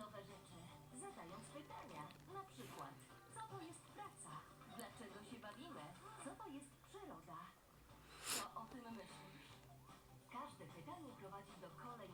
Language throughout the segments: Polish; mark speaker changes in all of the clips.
Speaker 1: nowe rzeczy, zadając pytania. Na przykład, co to jest praca? Dlaczego się bawimy? Co to jest przyroda?
Speaker 2: Co o tym myślisz? Każde pytanie prowadzi do kolejnego.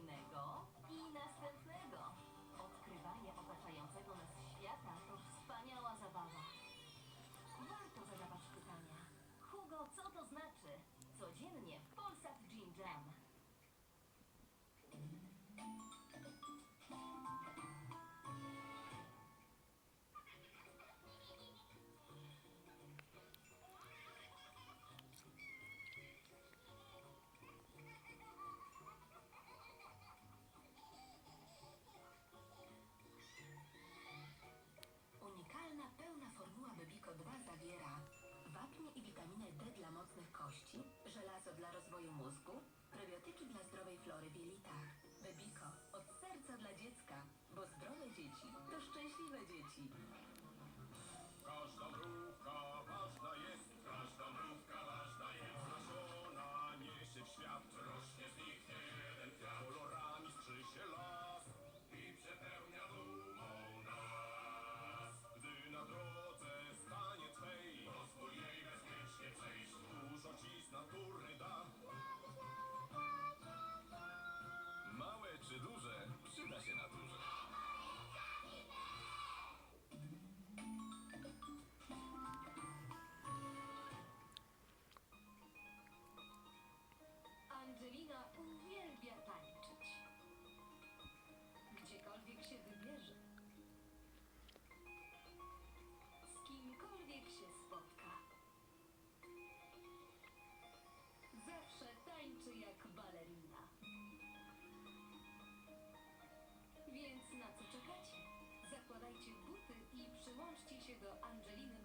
Speaker 2: D dla mocnych kości, żelazo dla rozwoju mózgu, prebiotyki dla zdrowej flory w jelitach. Bebiko, od serca dla dziecka, bo zdrowe dzieci to szczęśliwe.
Speaker 1: Angelina.